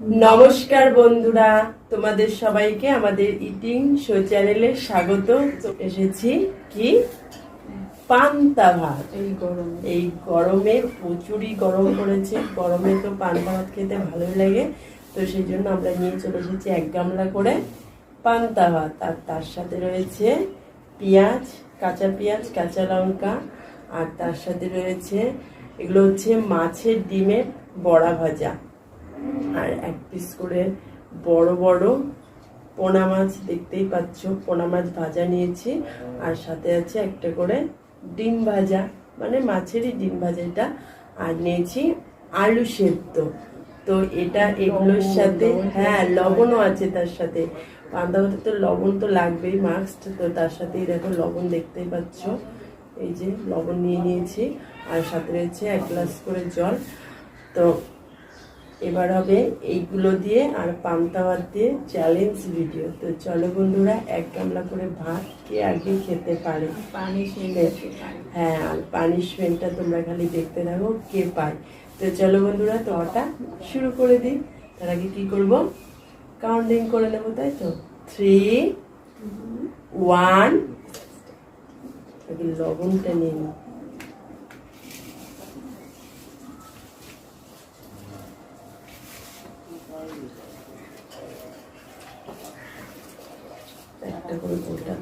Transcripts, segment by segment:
নমস্কার বন্ধুরা তোমাদের সবাইকে আমাদের ইটিং শো চ্যানেলে স্বাগত। এসেছি কি? পান্তা ভাত। এই গরম। এই গরমে প্রচুরই গরম পড়েছে। গরমে তো পান্তা ভাত খেতে ভালোই লাগে। তো সেই জন্য আমরা নিয়ে চলে এসেছি এক গামলা করে পান্তা ভাত। আর তার সাথে রয়েছে পেঁয়াজ কাঁচা পেঁয়াজ কাঁচা লঙ্কা। আর তার সাথে রয়েছে এগুলো হচ্ছে মাছের ডিমের বড়া ভাজা। আর এক পিস করে বড় বড় পোনা মাছ দেখতেই পাচ্ছ। পোনা মাছ ভাজা নিয়েছি। আর সাথে আছে একটা করে ডিম ভাজা। মানে মাছেরই ডিম ভাজা এটা। আর নিয়েছি আলু সেদ্ধ। তো এটা এগুলোর সাথে হ্যাঁ লবণও আছে তার সাথে। পান্তা ভাতে তো লবণ তো লাগবেই মাস্ট তো তার সাথেই দেখো লবণ দেখতেই পাচ্ছ। এই যে লবণ নিয়ে নিয়েছি। আর সাথে রয়েছে এক গ্লাস করে জল। তো এবার হবে এইগুলো দিয়ে আর পান্তা ভাত দিয়ে চ্যালেঞ্জ ভিডিও তো চলো বন্ধুরা, এক গামলা করে ভাত কে আগে খেতে পারে? হ্যাঁ আর পানিশমেন্টটা তোমরা খালি দেখতে থাকো কে পায়। তো চলো বন্ধুরা তো ওটা শুরু করে দিই। তার আগে কি করব? কাউন্টিং করে নেব, তাই তো? থ্রি ওয়ান লবণটা নিয়ে নিই। একটা করে গোটা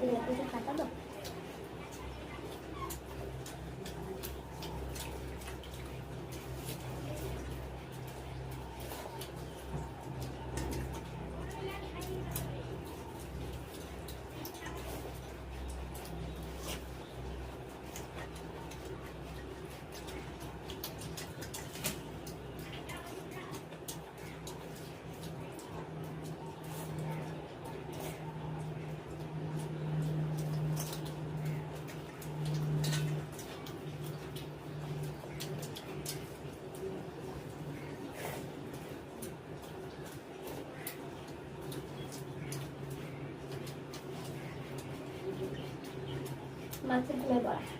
পেঁয়াজ এদিকে খালি এদিকে মাছের ডিমের বড়া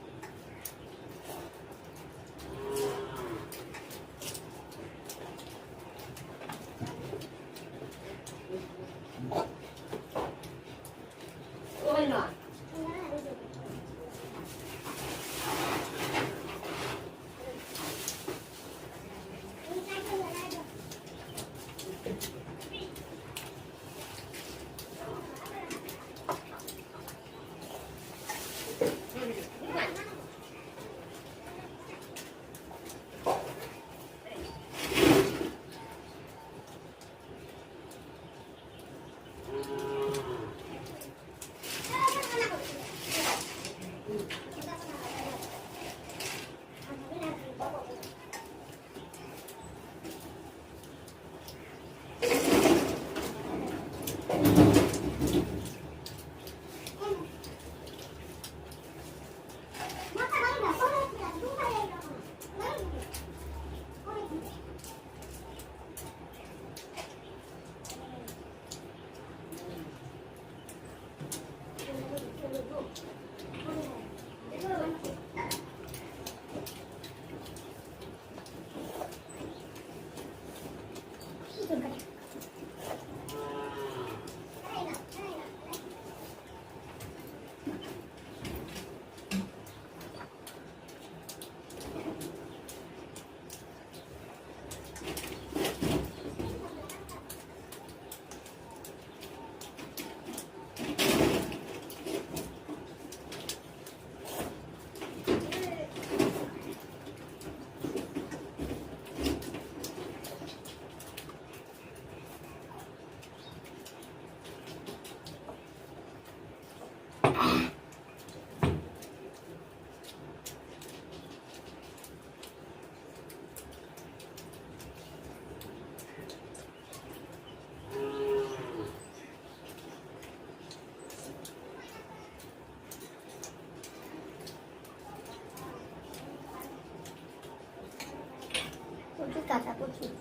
প্রচুর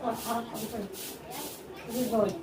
কাঁচা প্রচুর আমি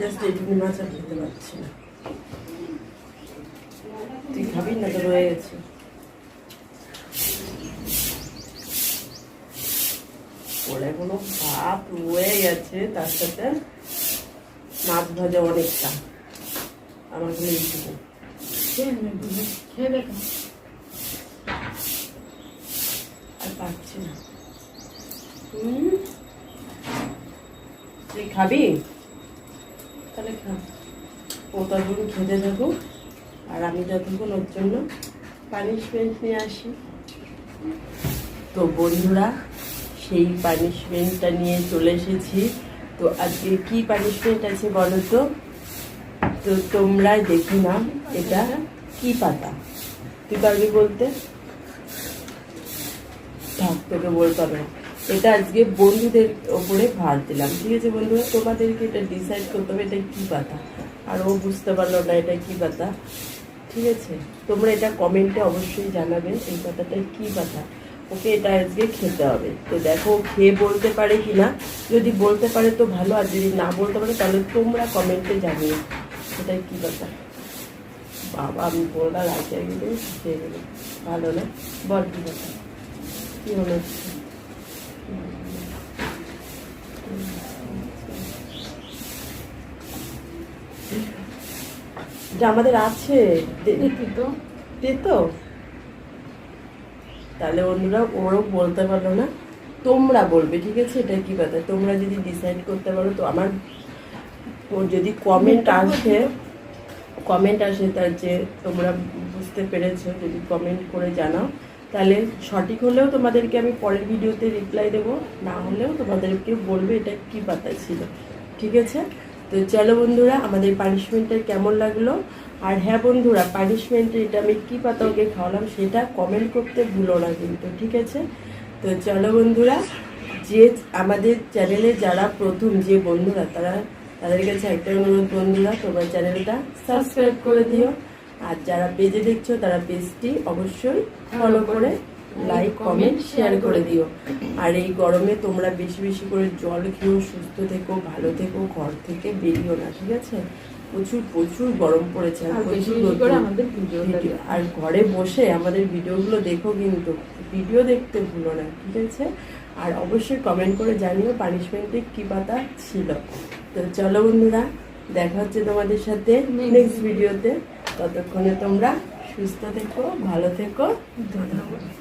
জাস্ট এইটুকু মাছ আর খেতে পারছি না। তুই খাবি না তো রয়ে গেছে। ওর এখনও ভাত রয়ে গেছে তার সাথে মাছ ভাজা অনেকটা। আমার কোনো এইটুকু আর পাচ্ছি না। হুম? তুই খাবি? তাহলে খা খেতে থাকুক আর আমি যতক্ষণ ওর জন্য পানিশমেন্ট নিয়ে আসি। তো বন্ধুরা, সেই পানিশমেন্টটা নিয়ে চলে এসেছি। তো আজকে কি পানিশমেন্ট আছে বলো তো? তো তোমরা দেখে নাও এটা কি পাতা। তুই পারবি বলতে? থাক, তোকে বলতে হবে না। এটা আজকে বন্ধুদের ওপরে ভার দিলাম। ঠিক আছে বন্ধুরা, তোমাদেরকে এটা ডিসাইড করতে হবে এটা কি পাতা? আর ও বুঝতে পারল না এটা কি পাতা। ঠিক আছে, তোমরা এটা কমেন্টে অবশ্যই জানাবে এই পাতাটা কি পাতা। ওকে এটা আজকে খেতে হবে। তো দেখো খেয়ে বলতে পারে কি না যদি বলতে পারে তো ভালো, আর যদি না বলতে পারে তাহলে তোমরা কমেন্টে জানিও এটা কি পাতা। বাবা, আমি বললাম রাখে গেলে খেয়ে ভালো না? বল কি কথা কি মনে হচ্ছে? যে আমাদের আছে তো তাহলে অন্যরা ওরও বলতে পারল না। তোমরা বলবে ঠিক আছে? এটা কি কথা তোমরা যদি ডিসাইড করতে পারো তো আমার ওর যদি কমেন্ট আসে কমেন্ট আসে তার যে তোমরা বুঝতে পেরেছ যদি কমেন্ট করে জানাও। তাহলে সঠিক হলেও তোমাদেরকে আমি পরের ভিডিওতে রিপ্লাই দেবো, না হলেও তোমাদেরকে বলবে এটা কি পাতা ছিল। ঠিক আছে? তো চলো বন্ধুরা, আমাদের পানিশমেন্টটা কেমন লাগল? আর হ্যাঁ বন্ধুরা পানিশমেন্টে এটা আমি কী পাতা ওকে খাওয়ালাম সেটা কমেন্ট করতে ভুলো না কিন্তু, ঠিক আছে? তো চলো বন্ধুরা, যে আমাদের চ্যানেলে যারা প্রথম, যে বন্ধুরা, তারা তাদের কাছে একটা অনুরোধ বন্ধুরা, তোমার চ্যানেলটা সাবস্ক্রাইব করে দিও। আর যারা পেজে দেখছ তারা পেজটি অবশ্যই ফলো করে লাইক কমেন্ট শেয়ার করে দিও। আর এই গরমে তোমরা বেশি বেশি করে জল খেয়েও সুস্থ থেকো ভালো থেকো ঘর থেকে বেরিও না ঠিক আছে? প্রচুর প্রচুর গরম পড়েছে আর প্রচুর। আর ঘরে বসে আমাদের ভিডিওগুলো দেখো কিন্তু ভিডিও দেখতে ভুলো না ঠিক আছে? আর অবশ্যই কমেন্ট করে জানিও পানিশমেন্টে কি পাতা ছিল। তো চলো বন্ধুরা দেখা হচ্ছে তোমাদের সাথে নেক্সট ভিডিওতে ততক্ষণে তোমরা সুস্থ থেকো ভালো থেকো। ধন্যবাদ।